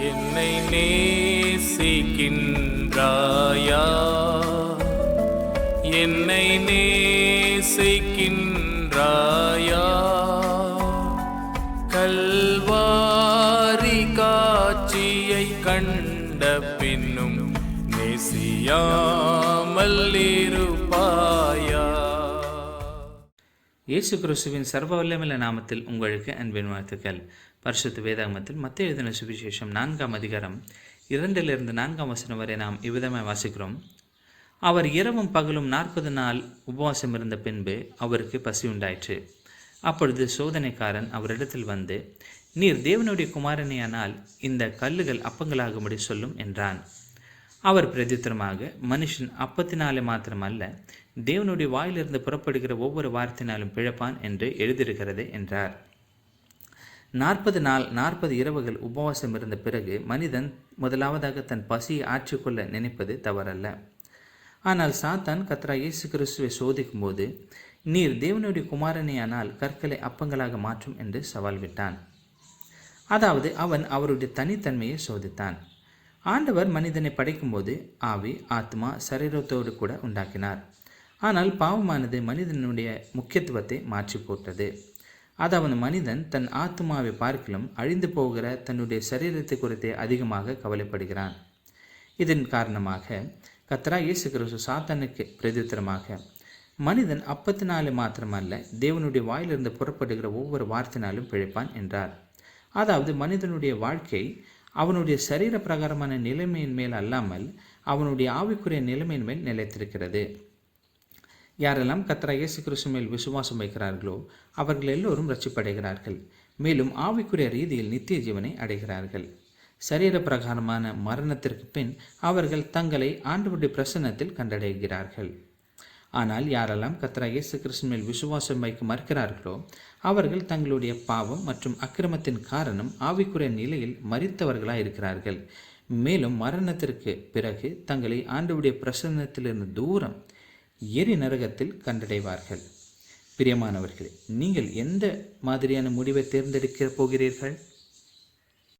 என்னை நேசிக்கின்றாயா? என்னை நேசிக்கின்றாயா? கல்வாரி காட்சியை கண்ட பின்னும் நேசியாமல் இயேசு கிறிஸ்துவின் சர்வ வல்லமில்ல நாமத்தில் உங்களுக்கு அன்பின் வாழ்த்துக்கள். பரிசுத்த வேதாகமத்தில் மத்திய எழுதின சுவிசேஷம் நான்காம் அதிகாரம் இரண்டிலிருந்து நான்காம் வசனம் வரை நாம் இவ்விதமாய் வாசிக்கிறோம். அவர் இரவும் பகலும் நாற்பது நாள் உபவாசம் இருந்த பின்பு அவருக்கு பசி உண்டாயிற்று. அப்பொழுது சோதனைக்காரன் அவரிடத்தில் வந்து நீர் தேவனுடைய குமாரனையானால் இந்த கல்லுகள் அப்பங்களாகும்படி சொல்லும் என்றான். அவர் பிரதித்திரமாக மனுஷன் அப்பத்தினாலே மாத்திரமல்ல தேவனுடைய வாயிலிருந்து புறப்படுகிற ஒவ்வொரு வார்த்தையினாலும் பிழப்பான் என்று எழுதியிருக்கிறது என்றார். நாற்பது நாள் நாற்பது இரவுகள் உபவாசம் இருந்த பிறகு மனிதன் முதலாவதாக தன் பசியை ஆற்றிக்கொள்ள நினைப்பது தவறல்ல. ஆனால் சாத்தான் கத்ரா இயேசு கிறிஸ்துவை சோதிக்கும் போது நீர் தேவனுடைய குமாரனையானால் கற்களை அப்பங்களாக மாற்றும் என்று சவால் விட்டான். அதாவது அவன் அவருடைய தனித்தன்மையை சோதித்தான். ஆண்டவர் மனிதனை படைக்கும்போது ஆவி ஆத்மா சரீரத்தோடு கூட உண்டாக்கினார். ஆனால் பாவமானது மனிதனுடைய முக்கியத்துவத்தை மாற்றி போட்டது அதாவது மனிதன் தன் ஆத்மாவை பார்க்கிலும் அழிந்து போகிற தன்னுடைய சரீரத்தை குறித்தே அதிகமாக கவலைப்படுகிறான். இதன் காரணமாக கத்ரா இயேசு கிறிஸ்து சாத்தனுக்கு பிரதித்திரமாக மனிதன் அப்பத்தினாலே மாத்திரமல்ல தேவனுடைய வாயிலிருந்து புறப்படுகிற ஒவ்வொரு வார்த்தைனாலும் பிழைப்பான் என்றார். அதாவது மனிதனுடைய வாழ்க்கை அவனுடைய சரீர பிரகாரமான நிலைமையின் மேல் அல்லாமல் அவனுடைய ஆவிக்குரிய நிலைமையின் மேல் நிலைத்திருக்கிறது. யாரெல்லாம் கத்ரா இயேசு கிறிஸ்து மேல் விசுவாசம் வைக்கிறார்களோ அவர்கள் எல்லோரும் ரட்சிப்படைகிறார்கள் மேலும் ஆவிக்குரிய ரீதியில் நித்திய ஜீவனை அடைகிறார்கள். சரீர பிரகாரமான மரணத்திற்கு பின் அவர்கள் தங்களை ஆண்டவருடைய பிரசன்னத்தில் கண்டடைகிறார்கள். ஆனால் யாரெல்லாம் கத்ரா இயேசு கிறிஸ்து மேல் விசுவாசம் வைக்க மறுக்கிறார்களோ அவர்கள் தங்களுடைய பாவம் மற்றும் அக்கிரமத்தின் காரணம் ஆவிக்குரிய நிலையில் மறித்தவர்களாக இருக்கிறார்கள். மேலும் மரணத்திற்கு பிறகு தங்களை ஆண்டவுடைய பிரசன்னத்திலிருந்து தூரம் எரி நரகத்தில் கண்டடைவார்கள். பிரியமானவர்களே நீங்கள் எந்த மாதிரியான முடிவை தேர்ந்தெடுக்க போகிறீர்கள்?